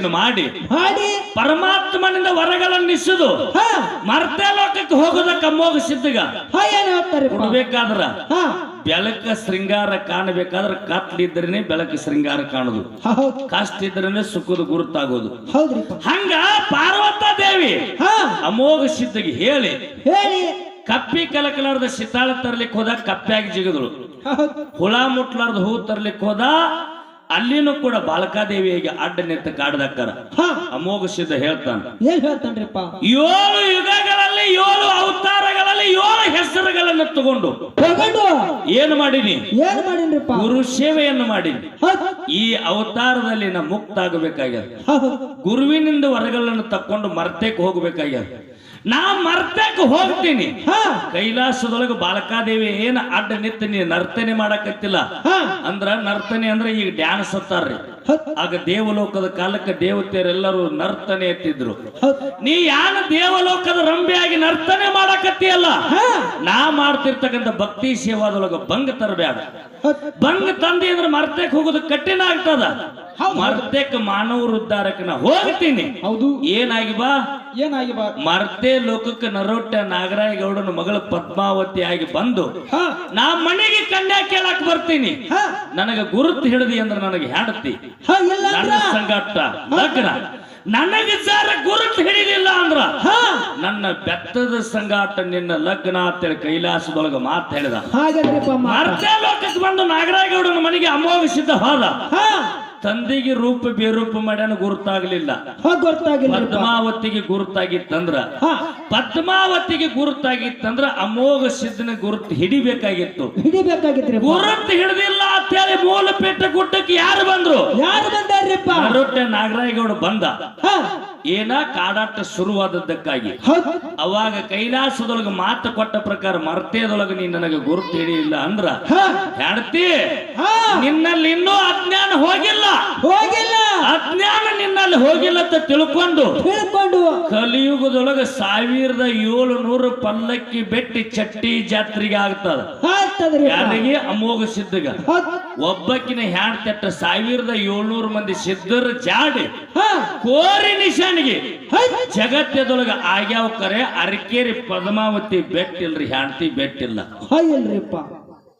ಮಾಡಿ ಮಾಡಿ. ಪರಮಾತ್ಮನಿಂದ ವರಗಳನ್ನಿಸುದು ಹಾ. ಮರ್ತೆ ಲೋಕಕ್ಕೆ ಹೋಗೋದಕ್ಕೆ ಅಮ್ಮೋಗ ಸಿದ್ಧಗ. ಕೊಡ್ಬೇಕಾದ್ರ ಬೆಳಕ ಶೃಂಗಾರ ಕಾಣಬೇಕಾದ್ರೆ ಕತ್ಲಿದ್ರೇನೆ ಬೆಳಕ ಶೃಂಗಾರ ಕಾಣುದು. ಕಷ್ಟ ಕಷ್ಟಿದ್ರೇನೆ ಸುಖದ ಗುರುತಾಗೋದು. ಹಂಗ ಪಾರ್ವತ ದೇವಿ ಹಾ. ಅಮೋಘ ಸಿದ್ಧಗೆ ಹೇಳಿ ಹೇಳಿ. ಕಪ್ಪಿ ಕಲಕಲಾರದ ಶಿತಾಳ ತರ್ಲಿಕ್ಕೆ ಹೋದ ಕಪ್ಪಿಯಾಗಿ ಜಿಗದಳು ಹುಳ ಮುಟ್ಲಾರ್ದ ಹೂ ತರ್ಲಿಕ್ಕೆ ಹೋದ ಅಲ್ಲಿನೂ ಕೂಡ ಬಾಲಕಾದೇವಿಯಾಗಿ ಅಡ್ಡ ನಿಂತ ಕಾಡ್ದಕ್ಕಾರ ಅಮೋಘ ಸಿದ್ಧ ಹೇಳ್ತಾನೆ. ಏನ್ ಹೇಳ್ತಾನ್ರಿಪ್ಪ? ಏಳು ಯುಗಗಳಲ್ಲಿ ಏಳು ಅವತಾರಗಳಲ್ಲಿ ಏಳು ಹೆಸರುಗಳನ್ನು ತಗೊಂಡು. ತಗೊಂಡು? ಏನು ಮಾಡೀನಿ? ಏನ್ ಮಾಡಿನ್ರಿಪ್ಪ? ಗುರು ಸೇವೆಯನ್ನು ಮಾಡೀನಿ. ಈ ಅವತಾರದಲ್ಲಿ ನಾ ಮುಕ್ತ ಆಗಬೇಕಾಗ್ಯದ ಗುರುವಿನಿಂದ ವರಗಳನ್ನು ತಕ್ಕೊಂಡು ಮರ್ತೇಕ್ ಹೋಗ್ಬೇಕಾಗ್ಯದ. ನಾ ಮರ್ತಕ್ಕೆ ಹೋಗ್ತೀನಿ. ಕೈಲಾಸದೊಳಗ ಬಾಲಕಾದೇವಿ ಏನ್ ಅಡ್ಡ ನಿತ್ತ ನೀ ನರ್ತನೆ ಮಾಡಕತ್ತಿಲ್ಲ. ಅಂದ್ರ ನರ್ತನೆ ಅಂದ್ರೆ ಈಗ ಡ್ಯಾನ್ಸ್ ಹತ್ತಾರ್ರಿ ಆಗ ದೇವಲೋಕದ ಕಾಲಕ್ಕೆ ದೇವತೆಯರೆಲ್ಲರೂ ನರ್ತನೆ ಎತ್ತಿದ್ರು. ನೀ ಯಾನ ದೇವಲೋಕದ ರಂಬೆಯಾಗಿ ನರ್ತನೆ ಮಾಡಕತ್ತಿಯಲ್ಲ? ನಾ ಮಾಡ್ತಿರ್ತಕ್ಕಂಥ ಭಕ್ತಿ ಸೇವಾದೊಳಗ ಭಂಗ ತರಬೇಡ ಬಂಗ್ ಭಂಗ ತಂದಿ ಅಂದ್ರೆ ಮರ್ತಕ್ಕೆ ಹೋಗೋದು ಕಠಿಣ ಆಗ್ತದ. ಹೌದು. ಮರ್ತಕ್ಕೆ ಮಾನವರ ಉದ್ಧಾರಕ್ಕೆ ನಾ ಹೋಗ್ತೀನಿ. ಹೌದು. ಏನಾಗಿ ಬಾ? ಏನಾಗಿ ಬಾ ಮರ್ತೆ ಲೋಕಕ್ಕೆ ನರೋಟ್ಟ ನಾಗರಾಯಗೌಡನ ಮಗಳು ಪದ್ಮಾವತಿ ಆಗಿ ಬಂದು ಹಾ. ನಾ ಮನೆಗೆ ಕನ್ಯಾ ಕೇಳಕ್ ಬರ್ತೀನಿ. ಹಾ. ನನಗ ಗುರುತು ಹಿಡಿದಿ ಅಂದ್ರೆ ನನಗೆ ಹೆಂಡತಿ ಹಾ ಇಲ್ಲ ನನ್ನ ಅಂದ್ರ ಸಂಗಾಟ ಲಗ್ನ. ನನಗೆ ಸರ್ ಗುರುತು ಹಿಡಿದಿಲ್ಲ ಅಂದ್ರ? ಹಾ. ನನ್ನ ಬೆತ್ತದ ಸಂಗಾಟ ನಿನ್ನ ಲಗ್ನ ಅಂತೇಳಿ ಕೈಲಾಸದೊಳಗ ಮಾತು ಹೇಳಿದ. ಮರ್ತೆ ಲೋಕಕ್ಕೆ ಬಂದು ನಾಗರಾಯ ಗೌಡನ ಮನೆಗೆ ಅಮೋಘಿಸಿದ್ದ ಹೋದ. ಹಾ. ತಂದೆಗೆ ರೂಪ ಬೇರೂಪ ಮಾಡ್ಯಾನ ಗುರುತಾಗ್ಲಿಲ್ಲ. ಪದ್ಮಾವತಿಗೆ ಗುರುತಾಗಿತ್ತಂದ್ರ? ಪದ್ಮಾವತಿಗೆ ಗುರುತಾಗಿತ್ತಂದ್ರ ಅಮೋಘ ಸಿದ್ಧನ ಗುರುತು ಹಿಡಿಬೇಕಾಗಿತ್ತು. ಹಿಡಿಬೇಕಾಗಿತ್ತು ಗುರುತು ಹಿಡಿದಿಲ್ಲ ಅಂತೇಳಿ ಮೂಲ ಪೆಟ್ಟ ಗುಡ್ಡಕ್ಕೆ ಯಾರು ಬಂದ್ರು? ಯಾರು ಬಂದಾರ್ರಿಪ್ಪ? ನರೊಟ್ಟೆ ನಾಗರಾಯಗೌಡ ಬಂದ. ಏನ ಕಾಡಾಟ ಶುರುವಾದದ್ದಕ್ಕಾಗಿ. ಅವಾಗ ಕೈಲಾಸದೊಳಗ ಮಾತು ಕೊಟ್ಟ ಪ್ರಕಾರ ಮರ್ತೇದೊಳಗ ನೀ ನನಗೆ ಗುರುತು ಹಿಡಿಯಿಲ್ಲ ಅಂದ್ರ ಹೇಳ್ತಿ ಹೆಂಡತಿ ನಿನ್ನಲ್ಲಿ ಇನ್ನೂ ಅಜ್ಞಾನ ಹೋಗಿಲ್ಲ. ಹೋಗಿಲ್ಲ. ಅಜ್ಞಾನ ನಿನ್ನಲ್ಲಿ ಹೋಗಿಲ್ಲ ಅಂತ ತಿಳ್ಕೊಂಡು ತಿಳ್ಕೊಂಡು. ಕಲಿಯುಗದೊಳಗ ಸಾವಿರದ ಏಳು ನೂರು ಪಲ್ಲಕ್ಕಿ ಬೆಟ್ಟಿ ಚಟ್ಟಿ ಜಾತ್ರೆಗೆ ಆಗ್ತದ. ಯಾರಿಗೆ? ಅಮೋಘ ಸಿದ್ಧಗ. ಒಬ್ಬಕ್ಕಿನ ಹ್ಯಾಂಡ್ ತಟ್ಟ ಸಾವಿರದ ಏಳ್ನೂರು ಮಂದಿ ಸಿದ್ಧರ ಜಾಡಿ ಹಾ. ಕೋರಿ ನಿಶಾನಿಗೆ. ಜಗತ್ತದೊಳಗ ಆಗ್ಯಾವ ಕರೆ ಅರಕೇರಿ ಪದ್ಮಾವತಿ ಬೆಟ್ಟಿಲ್ರಿ ಹ್ಯಾಂಡ್ತಿ ಬೆಟ್ಟಿಲ್ಲ.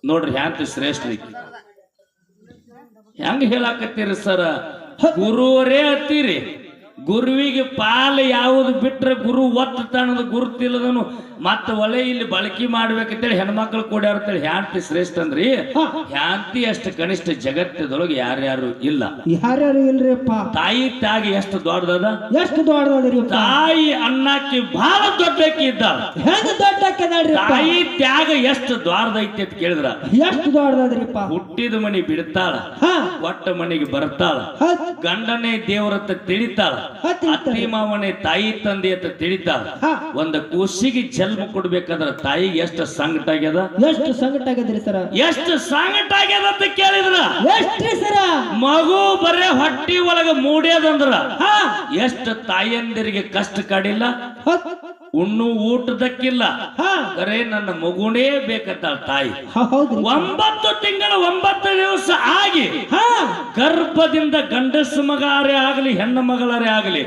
ನೋಡ್ರಿ ಹ್ಯಾಂತಿ ಶ್ರೇಷ್ಠ ಹೆಂಗ್ ಹೇಳಾಕತ್ತೀರಿ ಸರ? ಗುರುವರೇ ಹತ್ತೀರಿ. ಗುರುವಿಗೆ ಪಾಲ ಯಾವುದು ಬಿಟ್ರೆ ಗುರು ಒತ್ತು ತಣದ ಗುರುತಿಲ್ಲದನು ಮತ್ತ ಒಲೆ ಇಲ್ಲಿ ಬಳಕೆ ಮಾಡ್ಬೇಕಂತೇಳಿ ಹೆಣ್ಮಕ್ಳು ಕೂಡ ಇರ್ತೇಳಿ ಹ್ಯಾಂತಿ ಶ್ರೇಷ್ಠ ಅಂದ್ರಿ? ಹ್ಯಾಂತಿ ಅಷ್ಟು ಕನಿಷ್ಠ ಜಗತ್ತದೊಳಗೆ ಯಾರ್ಯಾರು ಇಲ್ಲ. ಯಾರ್ಯಾರು ಇಲ್ರಿಪ್ಪ? ತಾಯಿ ತ್ಯಾಗ ಎಷ್ಟು ದೊಡ್ಡದ ಎಷ್ಟು ದೊಡ್ಡದ್ರಿಪ್ಪ ತಾಯಿ ಅನ್ನಕ್ಕೆ ಬಹಳ ದೊಡ್ಡಕ್ಕೆ ಇದ್ದ ಹೆಂಗ್ ದೊಡ್ಡ ತಾಯಿ ತ್ಯಾಗ ಎಷ್ಟು ದ್ವಾರದೈತಿ ಅಂತ ಕೇಳಿದ್ರ. ಎಷ್ಟು ದೊಡ್ಡದ್ರಿಪ್ಪ ಹುಟ್ಟಿದ ಮನಿ ಬಿಡ್ತಾಳ. ಒಟ್ಟ ಮನೆಗೆ ಬರ್ತಾಳ. ಗಂಡನೇ ದೇವರತ್ತ ತಿಳಿತಾಳ. ಅತ್ತಿ ಮಾವನೆ ತಾಯಿ ತಂದೆ ಅಂತ ತಿಳಿತ ಒಂದ ಕೂಸಿಗೆ ಜನ್ಮ ಕೊಡ್ಬೇಕಾದ್ರ ತಾಯಿ ಎಷ್ಟು ಸಂಕಟ ಆಗ್ಯದ? ಎಷ್ಟು ಸಂಕಟ ಆಗ್ಯದ್ರಿ ಸರ? ಎಷ್ಟು ಸಂಕಟ ಆಗ್ಯದ ಅಂತ ಕೇಳಿದ್ರ? ಎಷ್ಟ್ರಿ ಸರ? ಮಗು ಬರೇ ಹೊಟ್ಟಿ ಒಳಗ ಮೂಡ್ಯದಂದ್ರ ಹಾ. ಎಷ್ಟು ತಾಯಂದಿರಿಗೆ ಕಷ್ಟ ಕಾಡಿಲ್ಲ? ಉಣ್ಣು ಊಟದಕ್ಕಿಲ್ಲ. ಅರೆ ನನ್ನ ಮಗುನೇ ಬೇಕಂತ ತಾಯಿ. ಒಂಬತ್ತು ತಿಂಗಳ ಒಂಬತ್ತು ದಿವಸ ಆಗಿ ಹಾ. ಗರ್ಭದಿಂದ ಗಂಡಸು ಮಗಾರೇ ಆಗಲಿ ಹೆಣ್ಣು ಮಗಳರೇ ಆಗಲಿ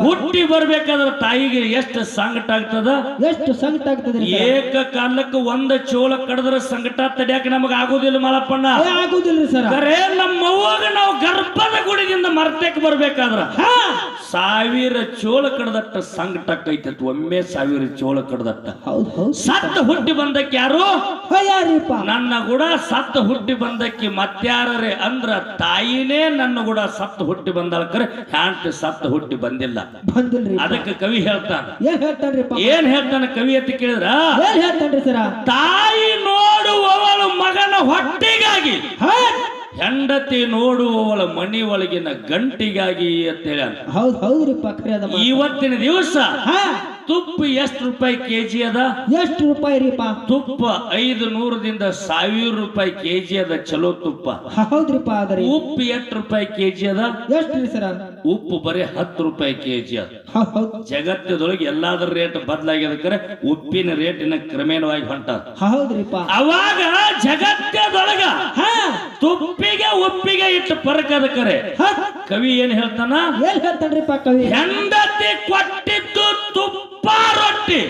ಹುಟ್ಟಿ ಬರ್ಬೇಕಾದ್ರೆ ತಾಯಿಗೆ ಎಷ್ಟು ಸಂಕಟ ಆಗ್ತದ? ಎಷ್ಟು ಸಂಕಟ ಆಗ್ತದ ಏಕ ಕಾಲಕ್ಕೆ ಒಂದ ಚೋಳ ಕಡದ್ರ ಸಂಕಟ ತಡಿಯಾಕ ನಮಗ ಆಗುದಿಲ್ಲ ಮಲಪ್ಪಣ್ಣ. ಆಗುದಿಲ್ಲ ಸರ್. ನಮ್ಮ ಅವ್ವಾಗ ನಾವು ಗರ್ಭದ ಗುಡಿದಿಂದ ಮರ್ತಕ್ಕೆ ಬರ್ಬೇಕಾದ್ರ ಹಾ. ಸಾವಿರ ಚೋಳ ಕಡದಟ್ಟ ಸಂಕಟ ಕೈತತ್ ಒಮ್ಮೆ ಸಾವಿರ ಚೋಳ ಕಡ್ದಟ್ಟ ಸತ್ತ ಹುಟ್ಟಿ ಬಂದಕ್ಕೆ ಯಾರು? ಯಾರಿಪ್ಪ ನನ್ನ ಗುಡ ಸತ್ತ ಹುಟ್ಟಿ ಬಂದಕ್ಕೆ ಮತ್ಯಾರರೇ ಅಂದ್ರ ತಾಯಿನೇ ನನ್ನ ಗುಡ ಸತ್ತ ಹುಟ್ಟಿ ಬಂದಾಳ ಕರೆ. ಹ್ಯಾಂಟ್ ಸತ್ತ ಹುಟ್ಟಿ ಬಂದಿಲ್ಲ. ಅದಕ್ಕೆ ಕವಿ ಹೇಳ್ತಾನ. ಏನ್ ಹೇಳ್ತಾನೆ ಕವಿ ಅಂತ ಕೇಳಿದ್ರ? ತಾಯಿ ನೋಡುವವಳು ಮಗನ ಹೊಟ್ಟಿಗಾಗಿ ಹಾ ಹೆಂಡತಿ ನೋಡುವವಳ ಮನಿ ಒಳಗಿನ ಗಂಟಿಗಾಗಿ ಅಂತ ಹೇಳ ಹೌದ್ ಹೌದ್ರಿಪ್ಪ ಖರೆ ಅದ ಮಾತು. ಇವತ್ತಿನ ದಿವಸ ಹಾ. ತುಪ್ಪ ಎಷ್ಟು ರೂಪಾಯಿ ಕೆಜಿ ಅದ? ಎಷ್ಟು ರೂಪಾಯಿ ರೀಪ ತುಪ್ಪ ಐದು ನೂರದಿಂದ ಸಾವಿರ ರೂಪಾಯಿ ಕೆಜಿ ಅದ ಚಲೋ ತುಪ್ಪ. ಹೌದ್ರಿಪ ಹೌದ್ರಿಪ್ಪ ಅದರಿ ಉಪ್ಪು ಎಷ್ಟು ರೂಪಾಯಿ ಕೆಜಿ ಅದ? ಎಷ್ಟ್ರಿ ಸರ ಉಪ್ಪು ಬರೀ ಹತ್ತು ರೂಪಾಯಿ ಕೆಜಿ ಅದ. ಜಗತ್ತದೊಳಗೆ ಎಲ್ಲಾದ್ರ ರೇಟ್ ಬದಲಾಗ್ಯದಕ್ಕರೆ ಉಪ್ಪಿನ ರೇಟ್ ಇನ್ನ ಕ್ರಮೇಣವಾಗಿ ಹೊಂಟ ಹೌದ್ರಿಪ್ಪ. ಅವಾಗ ಜಗತ್ತದೊಳಗ ಹಾ. ತುಪ್ಪಿಗೆ ಉಪ್ಪಿಗೆ ಇಟ್ಟು ಪರಕ ಅದಕ್ಕರೆ ಹಾ. ಕವಿ ಏನ್ ಹೇಳ್ತಾನ? ಏನ್ ಹೇಳ್ತಾನ್ರಿಪ್ಪ ಕವಿ? ಹೆಂಡತಿ ಕೊಟ್ಟಿದ್ದು ತುಪ್ಪ ರೊಟ್ಟಿ.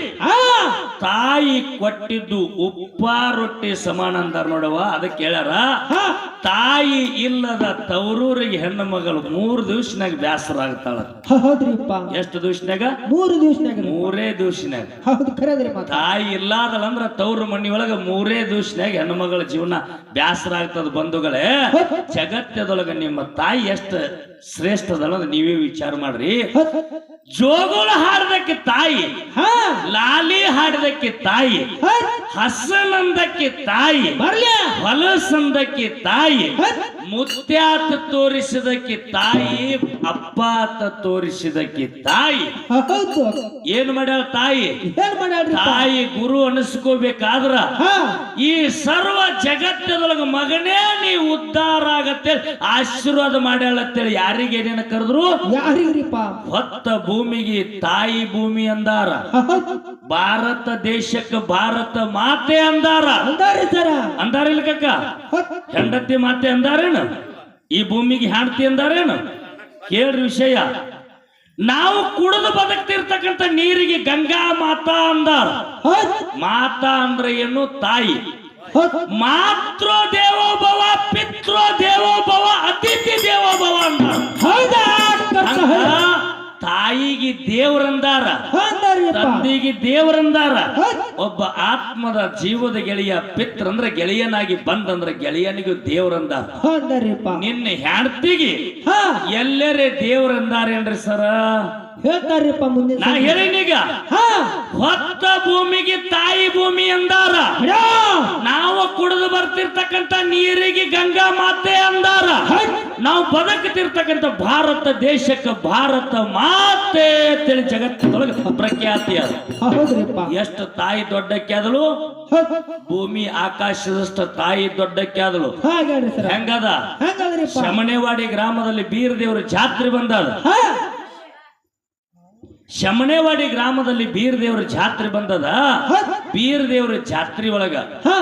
ತಾಯಿ ಕೊಟ್ಟಿದ್ದು ಉಪ್ಪ ರೊಟ್ಟಿ ಸಮಾನ ಅಂತಾರ ನೋಡವ ಅದಕ್ಕೆ ಹೇಳ್ಯಾರ ಹಾ. ತಾಯಿ ಇಲ್ಲದ ತವರೂರಿಗೆ ಹೆಣ್ಣು ಮಗಳು ಮೂರು ದಿವ್ಸನಾಗ ಬ್ಯಾಸರ ಆಗ್ತಾಳ ಹೌದ್ರಿಪ್ಪ. ಎಷ್ಟು ದಿವ್ಸನಾಗ? ಮೂರು ದಿವ್ಸನಾಗ ಮೂರೇ ದಿವ್ಸನಾಗ. ಹೌದು ಖರೇದ್ರಿ ತಾಯಿ ಇಲ್ಲಾದಲ್ಲ ಅಂದ್ರ ಮಣ್ಣಿ ಒಳಗ ಮೂರೇ ದಿವ್ಸನಾಗ ಹೆಣ್ಣು ಮಗಳ ಜೀವನ ಬ್ಯಾಸರ ಆಗ್ತದ ಬಂಧುಗಳೇ ಜಗತ್ತದೊಳಗ ನಿಮ್ಮ ತಾಯಿ ಎಷ್ಟು ಶ್ರೇಷ್ಠದಲ್ಲ ನೀವೇ ವಿಚಾರ ಮಾಡ್ರಿ. ಜೋಗೋಳ ಹಾಡದಕ್ಕೆ ತಾಯಿ ಹಾ. ಲಾಲಿ ಹಾಡದಕ್ಕೆ ತಾಯಿ. ಹಸನಂದಕ್ಕೆ ತಾಯಿ ಹೊಲಸಂದಕ್ಕೆ ತಾಯಿ. ಹೌದ್. ಮುತ್ಯಾತ ತೋರಿಸಿದಕ್ಕೆ ತಾಯಿ ಅಪ್ಪಾತ ತೋರಿಸಿದಕ್ಕೆ ತಾಯಿ. ಹೌದು. ಏನ್ ಮಾಡ್ಯಾಳ ತಾಯಿ? ಏನ್ ಮಾಡ್ಯಾಳ್ರಿ ತಾಯಿ? ಗುರು ಅನಿಸ್ಕೋಬೇಕಾದ್ರ ಈ ಸರ್ವ ಜಗತ್ತದೊಳಗ ಮಗನೇ ನೀ ಉದ್ಧಾರ ಆಗತ್ತೆ ಆಶೀರ್ವಾದ ಮಾಡ್ಯಾಳತ್ತೇಳಿ ಯಾರಿಗೆ ಏನೇನ ಕರೆದ್ರು? ಯಾರಿಗ್ರಿಪ್ಪ ಹೊತ್ತ ಭೂಮಿಗೆ ತಾಯಿ ಭೂಮಿ ಅಂದಾರ. ಭಾರತ ದೇಶಕ್ಕೆ ಭಾರತ ಮಾತೆ ಅಂದಾರ. ಅಂದಾರಿ ಸರ. ಅಂದಾರಿಲ್ಲ ಕಕ್ಕ. ಹೆಂಡತಿ ಮಾತೆ ಅಂದಾರೇನು? ಈ ಭೂಮಿಗೆ ಹೆಂಡತಿ ಅಂದಾರೇನು? ಕೇಳ್ರಿ ವಿಷಯ. ನಾವು ಕುಡಿದು ಬದುಕ್ತಿರ್ತಕ್ಕಂಥ ನೀರಿಗೆ ಗಂಗಾ ಮಾತಾ ಅಂದಾರ. ಮಾತಾ ಅಂದ್ರೆ ಏನು? ತಾಯಿ. ಮಾತೃ ದೇವೋಭವ ಪಿತೃ ದೇವೋಭವ ಅತಿಥಿ ದೇವೋಭವ ಅಂದಾರ. ಹೌದ್. ತಾಯಿಗೆ ದೇವರಂದಾರ ತಂದಿಗೆ ದೇವರಂದಾರ. ಒಬ್ಬ ಆತ್ಮದ ಜೀವದ ಗೆಳೆಯ ಪಿತ್ರ ಅಂದ್ರೆ ಗೆಳೆಯನಾಗಿ ಬಂದಂದ್ರ ಗೆಳೆಯನಿಗೂ ದೇವರಂದಾರ. ನಿನ್ನ ಹೆಂಡತಿಗೆ ಹಾ. ಎಲ್ಲರೇ ದೇವರಂದಾರೇನ್ರಿ ಸರ? ಹೇಳ್ತಾರಿಪ್ಪ ಮುಂದೆ ನಾ. ಹೇಳಿನೀಗ ಹೊತ್ತ ಭೂಮಿಗೆ ತಾಯಿ ಭೂಮಿ ಅಂದಾರ. ನಾವು ಕುಡಿದು ಬರ್ತಿರ್ತಕ್ಕಂಥ ನೀರಿಗೆ ಗಂಗಾ ಮಾತೆ ಅಂದಾರ. ನಾವು ಬದುಕುತ್ತಿರ್ತಕ್ಕಂಥ ಭಾರತ ದೇಶಕ್ಕೆ ಭಾರತ ಮಾತೆ ಅಂತೇಳಿ ಜಗತ್ತಿನೊಳಗೆ ಪ್ರಖ್ಯಾತಿ ಅದು. ಎಷ್ಟು ತಾಯಿ ದೊಡ್ಡಕ್ಕೆ ಆದಳು ಭೂಮಿ ಆಕಾಶದಷ್ಟು ತಾಯಿ ದೊಡ್ಡಕ್ಕೆ ಆದಳು ಹೆಂಗದ? ಶಮಣೇವಾಡಿ ಗ್ರಾಮದಲ್ಲಿ ಬೀರ ದೇವರು ಜಾತ್ರೆ ಬಂದದ. ಶಮಣೇವಾಡಿ ಗ್ರಾಮದಲ್ಲಿ ಬೀರ ದೇವರ ಜಾತ್ರೆ ಬಂದದ. ಬೀರ ದೇವರ ಜಾತ್ರೆ ಒಳಗ ಹಾ.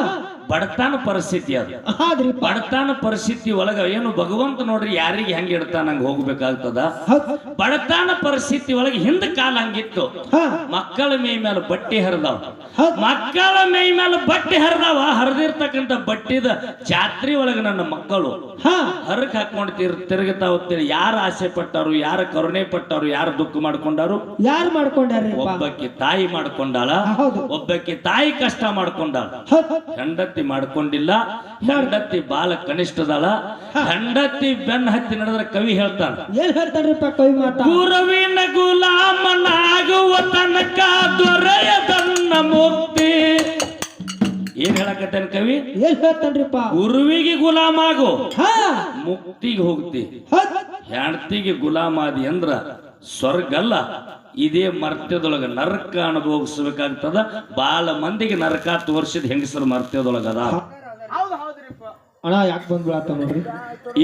ಬಡತನ ಪರಿಸ್ಥಿತಿ ಅದು. ಆದ್ರೆ ಬಡತನ ಪರಿಸ್ಥಿತಿ ಒಳಗ ಏನು ಭಗವಂತ ನೋಡ್ರಿ ಯಾರಿಗೆ ಹೆಂಗ್ ಇಡ್ತಾನ ಹಂಗ ಹೋಗ್ಬೇಕಾಗ್ತದ. ಬಡತನ ಪರಿಸ್ಥಿತಿ ಒಳಗ ಹಿಂದ ಕಾಲ ಹಂಗಿತ್ತು. ಮಕ್ಕಳ ಮೈ ಮೇಲೆ ಬಟ್ಟೆ ಹರಿದಾವ. ಮಕ್ಕಳ ಮೈ ಮೇಲೆ ಬಟ್ಟೆ ಹರಿದಾವ. ಹರಿದಿರ್ತಕ್ಕಂಥ ಬಟ್ಟಿದ ಜಾತ್ರೆ ಒಳಗ ನನ್ನ ಮಕ್ಕಳು. ಹಾ. ಹರಕ್ ಹಾಕೊಂಡು ತಿರ್ ತಿರುಗತಾವ ಯಾರು ಆಸೆ ಪಟ್ಟಾರು ಯಾರು ಕರುಣೆ ಪಟ್ಟಾರು ಯಾರು ದುಃಖ ಮಾಡ್ಕೊಂಡಾರು? ಯಾರು ಮಾಡ್ಕೊಂಡಾರ ಒಬ್ಬಕ್ಕೆ ತಾಯಿ ಮಾಡ್ಕೊಂಡಾಳ. ಒಬ್ಬಕ್ಕೆ ತಾಯಿ ಕಷ್ಟ ಮಾಡ್ಕೊಂಡಾಳ. ಹೌದ್. ಹೆಂಡತಿ ಮಾಡ್ಕೊಂಡಿಲ್ಲ ಹೆಂಡತಿ ಬಾಲ ಕನಿಷ್ಠದಾಳ ಹೆಂಡತಿ ಬೆನ್ನ ಹತ್ತಿ ನಡೆದ್ರೆ ಕವಿ ಹೇಳ್ತಾನ. ಏನ್ ಹೇಳ್ತಾನ್ರಿಪ್ಪ ಕವಿ ಮಾತ? ಗುರುವಿನ ಗುಲಾಮನಾಗುವ ತನಕ ದೊರೆಯದನ್ನ ಮುಕ್ತಿ ಏನ್ ಹೇಳಕತ್ತೇನ ಕವಿ? ಏನ್ ಹೇಳ್ತಾನ್ರಿಪ್ಪ? ಗುರುವಿಗೆ ಗುಲಾಮಾಗು. ಹಾ. ಮುಕ್ತಿಗೆ ಹೋಗ್ತಿ. ಹೆಂಡತಿಗೆ ಗುಲಾಮ ಆದಿ ಅಂದ್ರ ಸ್ವರ್ಗ ಅಲ್ಲ ಇದೇ ಮರ್ತ್ಯದೊಳಗ ನರಕ ಅನುಭವಿಸ್ಬೇಕಾಗ್ತದ. ಬಾಳ ಮಂದಿಗೆ ನರಕ ತೋರಿಸಿದ ಹೆಂಗಸರು ಮರ್ತ್ಯದೊಳಗದ. ಅಣ್ಣ ಯಾಕೆ ಬಂದ್ ಬೀಳತ್ತ ನೋಡ್ರಿ?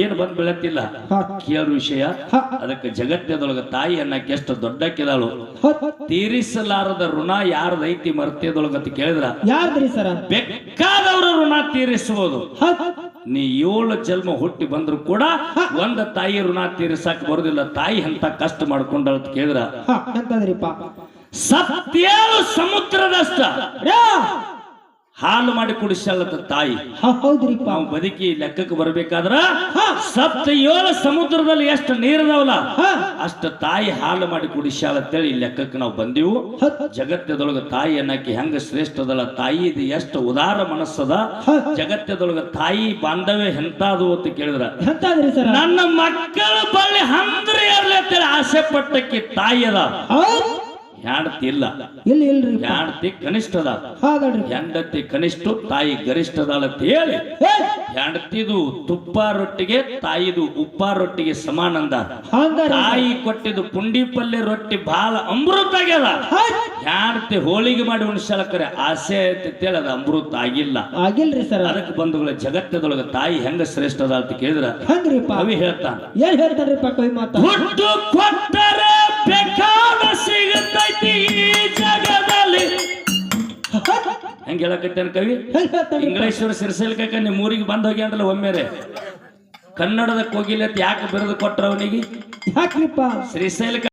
ಏನ್ ಬಂದ್ ಬೀಳತ್ತಿಲ್ಲ. ಹಾ. ಕೇಳೋ ವಿಷಯ. ಹಾ. ಅದಕ್ಕೆ ಜಗತ್ತದೊಳಗ ತಾಯಿ ಅನ್ನಕ್ಕೆ ಎಷ್ಟು ದೊಡ್ಡ ಹೌದ್. ತೀರಿಸಲಾರದ ಋಣ ಯಾರ್ದೈತಿ ಮರ್ತ್ಯದೊಳಗ ಅಂತ ಕೇಳಿದ್ರ? ಯಾರ್ದ್ರಿ ಸರ? ಬೇಕಾದವರ ಋಣ ತೀರಿಸಬಹುದು ಹೌದ್. ನೀ ಏಳು ಜನ್ಮ ಹುಟ್ಟಿ ಬಂದ್ರು ಕೂಡ ಒಂದ ತಾಯಿ ಋಣ ತೀರಿಸಕ್ ಬರುದಿಲ್ಲ. ತಾಯಿ ಅಂತ ಕಷ್ಟ ಮಾಡ್ಕೊಂಡ ಅಂತ ಸತ್ಯ ಸಮುದ್ರದಷ್ಟ! ಹಾಲು ಮಾಡಿ ಕುಡಿಸಲತ್ತ ತಾಯಿ. ಹೌದ್ರಿಪ್ಪ. ನಾವು ಬದುಕಿ ಲೆಕ್ಕಕ್ಕೆ ಬರ್ಬೇಕಾದ್ರ ಹಾ. ಸಪ್ತ ಏಳು ಸಮುದ್ರದಲ್ಲಿ ಎಷ್ಟು ನೀರಿದಾವಲ್ಲ? ಅಷ್ಟ ತಾಯಿ ಹಾಲು ಮಾಡಿ ಕುಡಿಸ್ಯಾಳ ಅಂತೇಳಿ ಲೆಕ್ಕಕ್ಕೆ ನಾವು ಬಂದೆವು. ಜಗತ್ತದೊಳಗ ತಾಯಿ ಅನ್ನಕ್ಕೆ ಹೆಂಗ ಶ್ರೇಷ್ಠದಲ್ಲ? ತಾಯಿ ಇದು ಎಷ್ಟು ಉದಾರ ಮನಸ್ಸದ. ಜಗತ್ತದೊಳಗ ತಾಯಿ ಬಾಂಧವ್ಯ ಎಂತಾದು ಅಂತ ಕೇಳಿದ್ರ. ನನ್ನ ಮಕ್ಕಳ ಬಳ್ಳಿ ಹಂದ್ರಿ ಇರ್ಲಿ ಅಂತೇಳಿ ಆಸೆ ಪಟ್ಟಕ್ಕೆ ತಾಯಿ ಅದ. ಹೆಂಡತಿ ಇಲ್ಲ ಇಲ್ಲ ಇಲ್ರಿ ಹೆಂಡತಿ ಕನಿಷ್ಠದ. ಹೌದಲ್ರಿ ಹೆಂಡತಿ ಕನಿಷ್ಠ ತಾಯಿ ಗರಿಷ್ಠದ ಅಂತ ಹೇಳಿ! ಹೆಂಡತಿದು ತುಪ್ಪ ರೊಟ್ಟಿಗೆ ತಾಯಿದು ಉಪ್ಪ ರೊಟ್ಟಿಗೆ ಸಮಾನ ಅಂದ. ತಾಯಿ ಕೊಟ್ಟಿದ್ದು ಪುಂಡಿ ಪಲ್ಯ ರೊಟ್ಟಿ ಬಹಳ ಅಮೃತ ಆಗ್ಯದ. ಹೆಂಡತಿ ಹೋಳಿಗೆ ಮಾಡಿ ಉಣಿಸಲಕ್ಕರೆ ಆಸೆ ಐತಿ ಅಂತೇಳಿ ಅದ ಅಮೃತ ಆಗಿಲ್ಲ. ಆಗಿಲ್ರಿ ಸರ್. ಅದಕ್ಕೆ ಬಂಧುಗಳ ಜಗತ್ತದೊಳಗ ತಾಯಿ ಹೆಂಗ ಶ್ರೇಷ್ಠದ ಅಂತ ಕೇಳಿದ್ರ ಹಂಗ್ರಿ ಪಾವಿ ಹೇಳ್ತಾನೆ. ಏನ್ ಹೇಳ್ತಾನ್ರಿಪ್ಪ ಕವಿ ಮಾತಾ? ಹುಟ್ಟು ಬೇಕಾದ ಸಿಗುತ್ತೈತಿ ಈ ಜಗದಲ್ಲಿ. ಹೆಂಗ ಹೇಳಕತ್ತೇನೆ ಕವಿ? ಇಂಗ್ಲೇಶ್ವರ ಸಿರಸಲ್ಕ ನಿಮ್ಮ ಊರಿಗೆ ಬಂದ ಹೋಗಿ ಅಂದ್ರೆ ಒಮ್ಮೆರೆ. ಕನ್ನಡದ ಕೋಗಿಲೆ ಯಾಕೆ ಬರೆದು ಕೊಟ್ರ ಅವನಿಗೆ? ಯಾಕ್ರಿಪ್ಪ? ಶ್ರೀಶೈಲ